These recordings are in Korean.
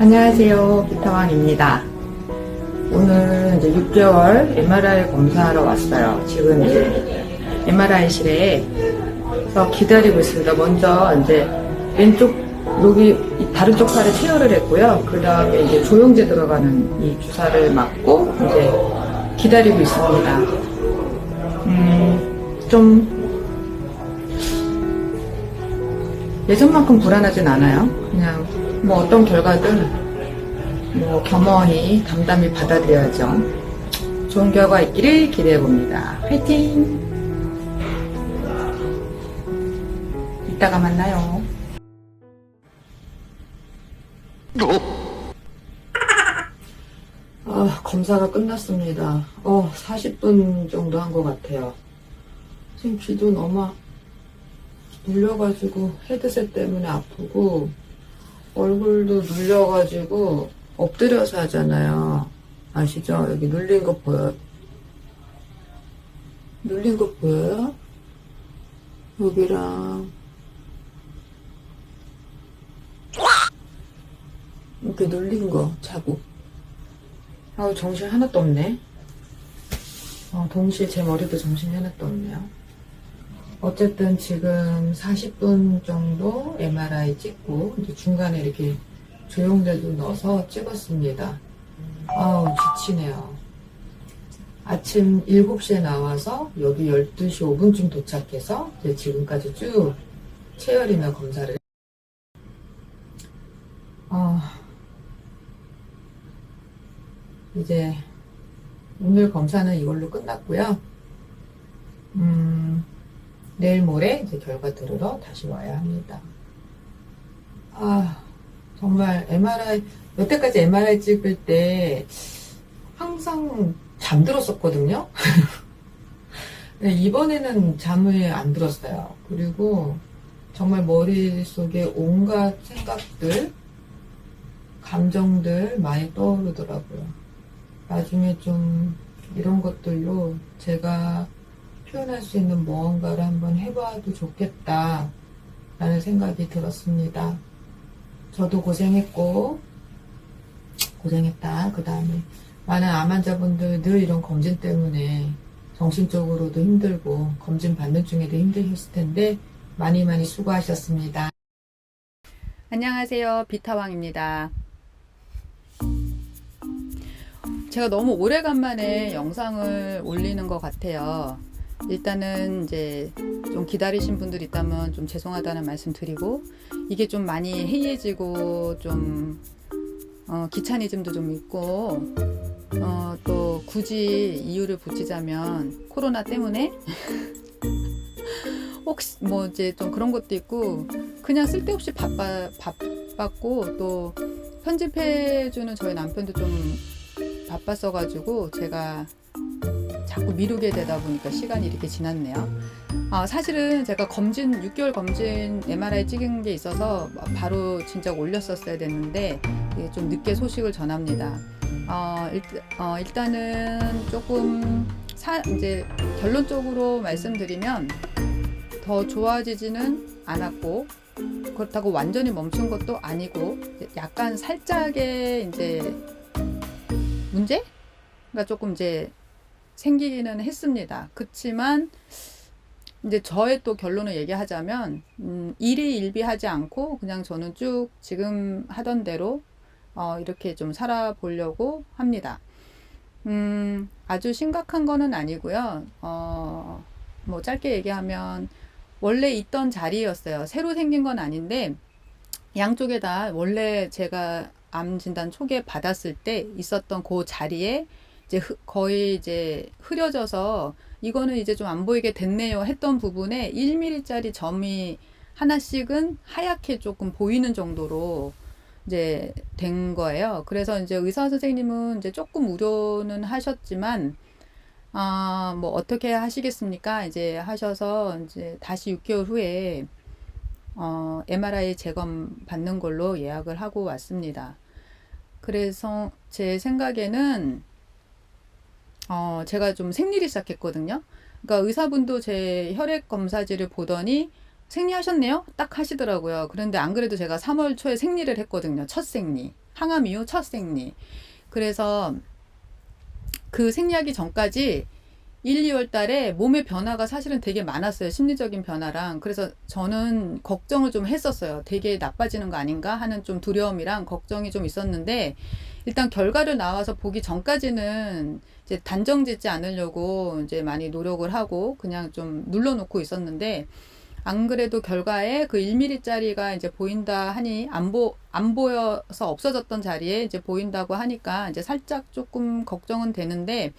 안녕하세요. 비타왕입니다. 오늘 이제 6개월 MRI 검사하러 왔어요. 지금 이제 MRI실에서 기다리고 있습니다. 먼저 이제 왼쪽 여기 이 다른 쪽 팔에 체열을 했고요. 그 다음에 이제 조영제 들어가는 이 주사를 맞고 이제 기다리고 있습니다. 음, 좀 예전만큼 불안하진 않아요. 그냥 뭐 어떤 결과든 뭐 겸허히 담담히 받아들여야죠. 좋은 결과 있기를 기대해 봅니다. 화이팅! 이따가 만나요. 검사가 끝났습니다. 어, 40분 정도 한 것 같아요. 지금 귀도 너무 눌려가지고 헤드셋 때문에 아프고 얼굴도 눌려가지고 엎드려서 하잖아요. 아시죠? 여기 눌린 거 보여요? 눌린 거 보여요? 여기랑 이렇게 눌린 거 자국. 아우 정신 하나도 없네. 어, 동시에 제 머리도 정신이 하나도 없네요. 어쨌든 지금 40분 정도 MRI 찍고 이제 중간에 이렇게 조영제도 넣어서 찍었습니다. 아우 지치네요. 아침 7시에 나와서 여기 12시 5분쯤 도착해서 이제 지금까지 쭉 체열이나 검사를 아 이제 오늘 검사는 이걸로 끝났고요. 음, 내일 모레 이제 결과 들으러 다시 와야 합니다. 아, 정말 MRI, 여태까지 MRI 찍을 때 항상 잠들었었거든요. 네, 이번에는 잠을 안 들었어요. 그리고 정말 머릿속에 온갖 생각들, 감정들 많이 떠오르더라고요. 나중에 좀 이런 것들로 제가 표현할 수 있는 무언가를 한번 해봐도 좋겠다 라는 생각이 들었습니다. 저도 고생했고 고생했다. 그 다음에 많은 암 환자분들 늘 이런 검진 때문에 정신적으로도 힘들고 검진 받는 중에도 힘드셨을 텐데 많이 많이 수고하셨습니다. 안녕하세요. 비타왕입니다. 제가 너무 오래간만에 영상을 올리는 것 같아요. 일단은 이제 좀 기다리신 분들 있다면 좀 죄송하다는 말씀 드리고 이게 좀 많이 해이해지고 좀 어, 귀차니즘도 좀 있고 어, 또 굳이 이유를 붙이자면 코로나 때문에 혹시 뭐 이제 좀 그런 것도 있고 그냥 쓸데없이 바빠 바빴고 또 편집해주는 저희 남편도 좀 바빴어가지고 제가 자꾸 미루게 되다 보니까 시간이 이렇게 지났네요. 아, 사실은 제가 검진 6개월 검진 MRI 찍은 게 있어서 바로 진짜 올렸었어야 됐는데 좀 늦게 소식을 전합니다. 어, 일, 어, 일단은 조금 사, 이제 결론적으로 말씀드리면 더 좋아지지는 않았고 그렇다고 완전히 멈춘 것도 아니고 약간 살짝의 이제 문제가 조금 이제 생기기는 했습니다. 그렇지만 이제 저의 또 결론을 얘기하자면 음, 일이 일비하지 않고 그냥 저는 쭉 지금 하던 대로 어, 이렇게 좀 살아보려고 합니다. 음, 아주 심각한 거는 아니고요. 어, 뭐 짧게 얘기하면 원래 있던 자리였어요. 새로 생긴 건 아닌데 양쪽에 다 원래 제가 암 진단 초기에 받았을 때 있었던 그 자리에 이제 흐- 거의 이제 흐려져서 이거는 이제 좀 안 보이게 됐네요 했던 부분에 1mm짜리 점이 하나씩은 하얗게 조금 보이는 정도로 이제 된 거예요. 그래서 이제 의사 선생님은 이제 조금 우려는 하셨지만 아, 뭐 어떻게 하시겠습니까? 이제 하셔서 이제 다시 6개월 후에 어, MRI 재검 받는 걸로 예약을 하고 왔습니다. 그래서 제 생각에는 어, 제가 좀 생리를 시작했거든요. 그러니까 의사분도 제 혈액 검사지를 보더니 생리하셨네요? 딱 하시더라고요. 그런데 안 그래도 제가 3월 초에 생리를 했거든요. 첫 생리. 항암 이후 첫 생리. 그래서 그 생리하기 전까지 1, 2월 달에 몸의 변화가 사실은 되게 많았어요. 심리적인 변화랑. 그래서 저는 걱정을 좀 했었어요. 되게 나빠지는 거 아닌가 하는 좀 두려움이랑 걱정이 좀 있었는데 일단 결과를 나와서 보기 전까지는 이제 단정 짓지 않으려고 이제 많이 노력을 하고 그냥 좀 눌러놓고 있었는데 안 그래도 결과에 그 1mm짜리가 이제 보인다 하니 안 보, 안 보여서 없어졌던 자리에 이제 보인다고 하니까 이제 살짝 조금 걱정은 되는데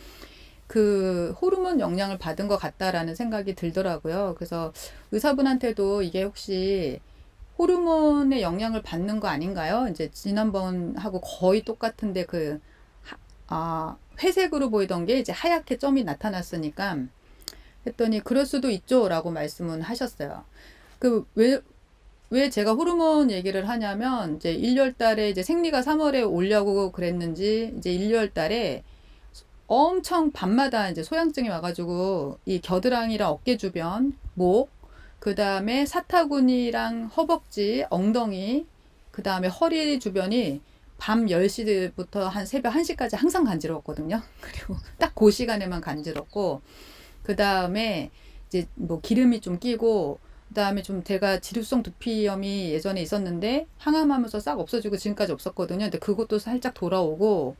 그 호르몬 영향을 받은 것 같다라는 생각이 들더라고요. 그래서 의사분한테도 이게 혹시 호르몬의 영향을 받는 거 아닌가요? 이제 지난번하고 거의 똑같은데 그, 하, 아, 회색으로 보이던 게 이제 하얗게 점이 나타났으니까 했더니 그럴 수도 있죠라고 말씀은 하셨어요. 그왜 왜 제가 호르몬 얘기를 하냐면 이제 1월 달에 이제 생리가 3월에 오려고 그랬는지 이제 1월 달에 엄청 밤마다 이제 소양증이 와가지고 이 겨드랑이랑 어깨 주변, 목, 그 다음에 사타구니랑 허벅지, 엉덩이, 그 다음에 허리 주변이 밤 10시부터 한 새벽 1시까지 항상 간지러웠거든요. 그리고 딱 그 시간에만 간지럽고, 그 다음에 이제 뭐 기름이 좀 끼고 그 다음에 좀 제가 지루성 두피염이 예전에 있었는데 항암하면서 싹 없어지고 지금까지 없었거든요. 근데 그것도 살짝 돌아오고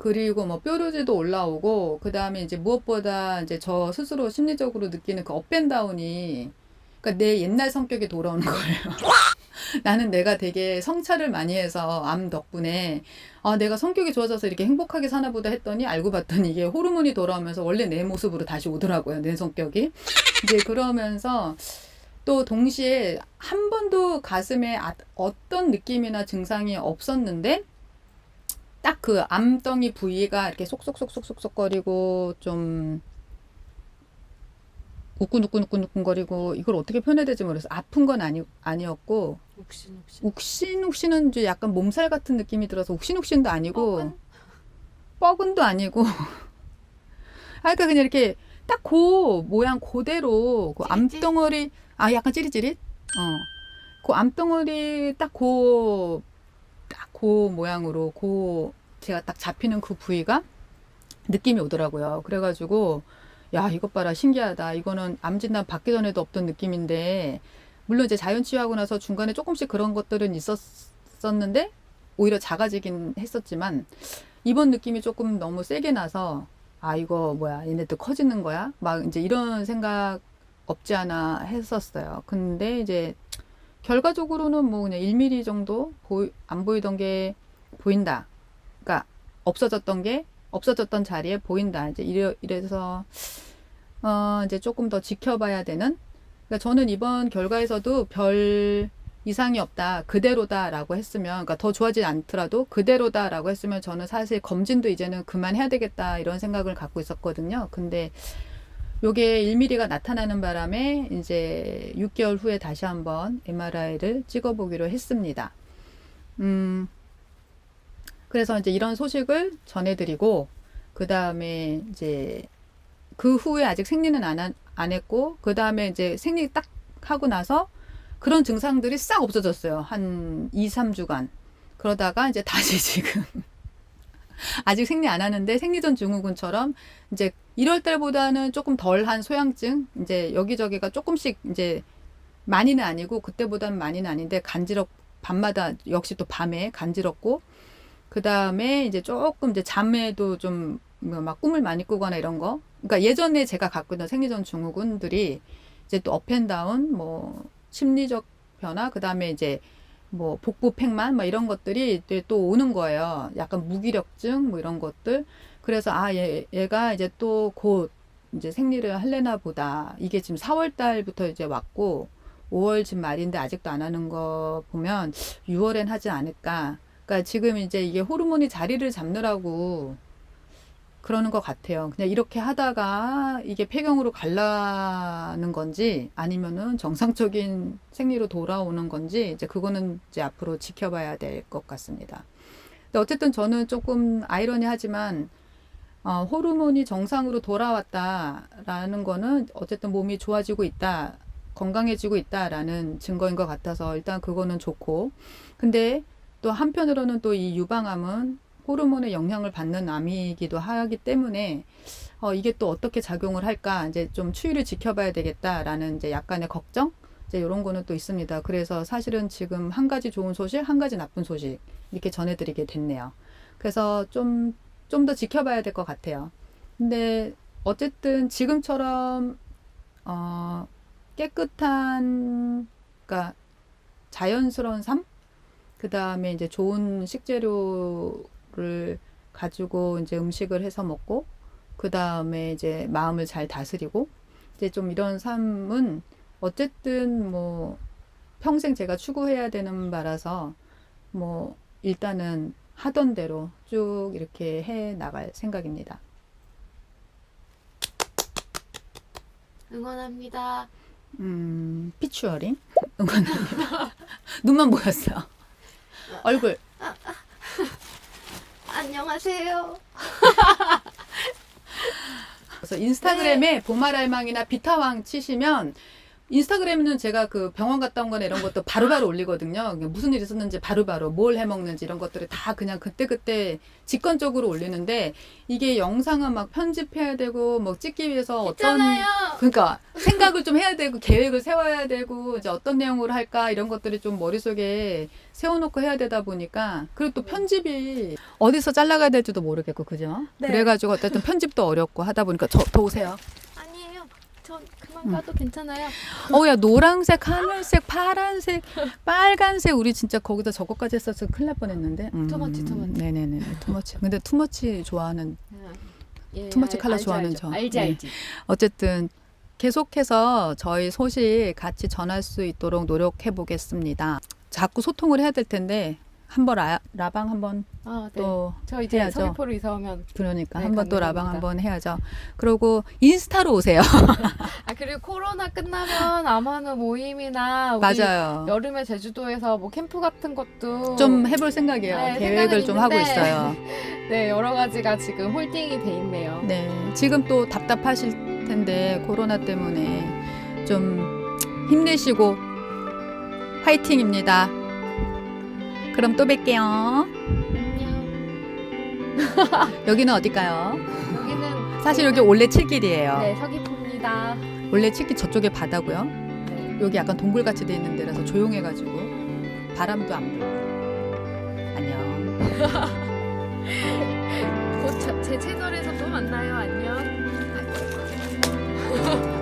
그리고 뭐 뾰루지도 올라오고 그 다음에 이제 무엇보다 이제 저 스스로 심리적으로 느끼는 그 업앤다운이 그러니까 내 옛날 성격이 돌아오는 거예요. 나는 내가 되게 성찰을 많이 해서 암 덕분에 아, 내가 성격이 좋아져서 이렇게 행복하게 사나 보다 했더니 알고 봤더니 이게 호르몬이 돌아오면서 원래 내 모습으로 다시 오더라고요. 내 성격이. 이제 그러면서 또 동시에 한 번도 가슴에 아, 어떤 느낌이나 증상이 없었는데 딱 그 암덩이 부위가 이렇게 쏙쏙쏙쏙쏙쏙거리고 좀 우끈우끈우끈우끈거리고 이걸 어떻게 표현해야 될지 모르겠어. 아픈 건 아니 아니었고 욱신욱신. 욱신욱신은 이제 약간 몸살 같은 느낌이 들어서 욱신욱신도 아니고 뻐근? 뻐근도 아니고 아 그러니까 그냥 이렇게 딱 그 모양 그대로 그 찌릿찌릿? 암덩어리 아 약간 찌릿찌릿 어 그 암덩어리 딱 그 딱 그 모양으로 그 제가 딱 잡히는 그 부위가 느낌이 오더라고요. 그래가지고 야 이것 봐라 신기하다. 이거는 암 진단 받기 전에도 없던 느낌인데 물론 이제 자연 치유하고 나서 중간에 조금씩 그런 것들은 있었었는데 오히려 작아지긴 했었지만 이번 느낌이 조금 너무 세게 나서 아 이거 뭐야 얘네들 커지는 거야 막 이제 이런 생각 없지 않아 했었어요. 근데 이제 결과적으로는 뭐 그냥 1mm 정도 보이, 안 보이던 게 보인다. 그러니까 없어졌던 게 없어졌던 자리에 보인다. 이제 이래, 이래서 어 이제 조금 더 지켜봐야 되는 그러니까 저는 이번 결과에서도 별 이상이 없다, 그대로다라고 했으면, 그러니까 더 좋아지지 않더라도 그대로다라고 했으면 저는 사실 검진도 이제는 그만해야 되겠다 이런 생각을 갖고 있었거든요. 근데 요게 1mm가 나타나는 바람에 이제 6개월 후에 다시 한번 MRI를 찍어 보기로 했습니다. 음, 그래서 이제 이런 소식을 전해드리고, 그 다음에 이제 그 후에 아직 생리는 안, 한- 안 했고, 그 다음에 이제 생리 딱 하고 나서 그런 증상들이 싹 없어졌어요. 한 2, 3주간. 그러다가 이제 다시 지금. 아직 생리 안 하는데 생리전 증후군처럼 이제 1월 달보다는 조금 덜한 소양증, 이제 여기저기가 조금씩 이제 많이는 아니고 그때보다는 많이는 아닌데 간지럽, 밤마다 역시 또 밤에 간지럽고 그 다음에 이제 조금 이제 잠에도 좀 막 꿈을 많이 꾸거나 이런 거. 그러니까 예전에 제가 갖고 있던 생리전 증후군들이 이제 또 업앤다운 뭐 심리적 변화 그 다음에 이제 뭐 복부 팽만 뭐 이런 것들이 이제 또 오는 거예요. 약간 무기력증 뭐 이런 것들. 그래서 아 얘, 얘가 이제 또 곧 이제 생리를 할래나 보다. 이게 지금 4월 달부터 이제 왔고 5월 지금 말인데 아직도 안 하는 거 보면 6월엔 하지 않을까. 그러니까 지금 이제 이게 호르몬이 자리를 잡느라고 그러는 것 같아요. 그냥 이렇게 하다가 이게 폐경으로 갈라는 건지 아니면은 정상적인 생리로 돌아오는 건지 이제 그거는 이제 앞으로 지켜봐야 될 것 같습니다. 근데 어쨌든 저는 조금 아이러니하지만 어, 호르몬이 정상으로 돌아왔다라는 거는 어쨌든 몸이 좋아지고 있다, 건강해지고 있다라는 증거인 것 같아서 일단 그거는 좋고. 근데 또 한편으로는 또 이 유방암은 호르몬의 영향을 받는 암이기도 하기 때문에 어, 이게 또 어떻게 작용을 할까 이제 좀 추이를 지켜봐야 되겠다라는 이제 약간의 걱정 이제 이런 거는 또 있습니다. 그래서 사실은 지금 한 가지 좋은 소식, 한 가지 나쁜 소식 이렇게 전해드리게 됐네요. 그래서 좀 좀 더 지켜봐야 될 것 같아요. 근데 어쨌든 지금처럼 어, 깨끗한 그러니까 자연스러운 삶, 그 다음에 이제 좋은 식재료 를 가지고 이제 음식을 해서 먹고, 그 다음에 이제 마음을 잘 다스리고, 이제 좀 이런 삶은 어쨌든 뭐 평생 제가 추구해야 되는 바라서 뭐 일단은 하던 대로 쭉 이렇게 해 나갈 생각입니다. 응원합니다. 음, 피추어링 응원합니다. 눈만 보였어. 얼굴 안녕하세요. 그래서 인스타그램에 보말알망이나 비타왕 치시면 인스타그램은 제가 그 병원 갔다 온 거나 이런 것도 바로바로 올리거든요. 무슨 일이 있었는지 바로바로 뭘 해먹는지 이런 것들을 다 그냥 그때그때 직관적으로 올리는데 이게 영상은 막 편집해야 되고 뭐 찍기 위해서 어떤 있잖아요. 그러니까 생각을 좀 해야 되고 계획을 세워야 되고 이제 어떤 내용으로 할까 이런 것들이 좀 머릿속에 세워놓고 해야 되다 보니까 그리고 또 편집이 어디서 잘라가야 될지도 모르겠고 그죠? 네. 그래가지고 어쨌든 편집도 어렵고 하다 보니까 저 더 오세요. 전 그만 가도 괜찮아요. 어야 노란색, 하늘색, 파란색, 빨간색 우리 진짜 거기다 저거까지 했어서 큰일 날 뻔했는데. 음, 투머치, 투머치. 네네네 투머치. 근데 투머치 좋아하는 예, 투머치 알- 컬러 알죠, 좋아하는 알죠. 저. 알지 네. 알지. 어쨌든 계속해서 저희 소식 같이 전할 수 있도록 노력해 보겠습니다. 자꾸 소통을 해야 될 텐데 한번 라, 라방 한번 아, 네. 또저 이제 해야죠. 서귀포로 이사 오면 그러니까 네, 한번 또 라방. 한번 해야죠. 그리고 인스타로 오세요. 아 그리고 코로나 끝나면 아마는 모임이나 맞아요. 여름에 제주도에서 뭐 캠프 같은 것도 좀 해볼 생각이에요. 네, 계획을 좀 하고 있어요. 네 여러 가지가 지금 홀딩이 돼 있네요. 네, 지금 또 답답하실 텐데 코로나 때문에 좀 힘내시고 화이팅입니다. 그럼 또 뵐게요. 안녕. 여기는 어딜까요? 여기는 사실 여기 올레 칠길이에요. 네 서귀포입니다. 올레 칠길 저쪽에 바다고요. 네. 여기 약간 동굴같이 돼 있는 데라서 조용해가지고 바람도 안 불고. 안녕. 곧 제 채널에서 또 만나요. 안녕.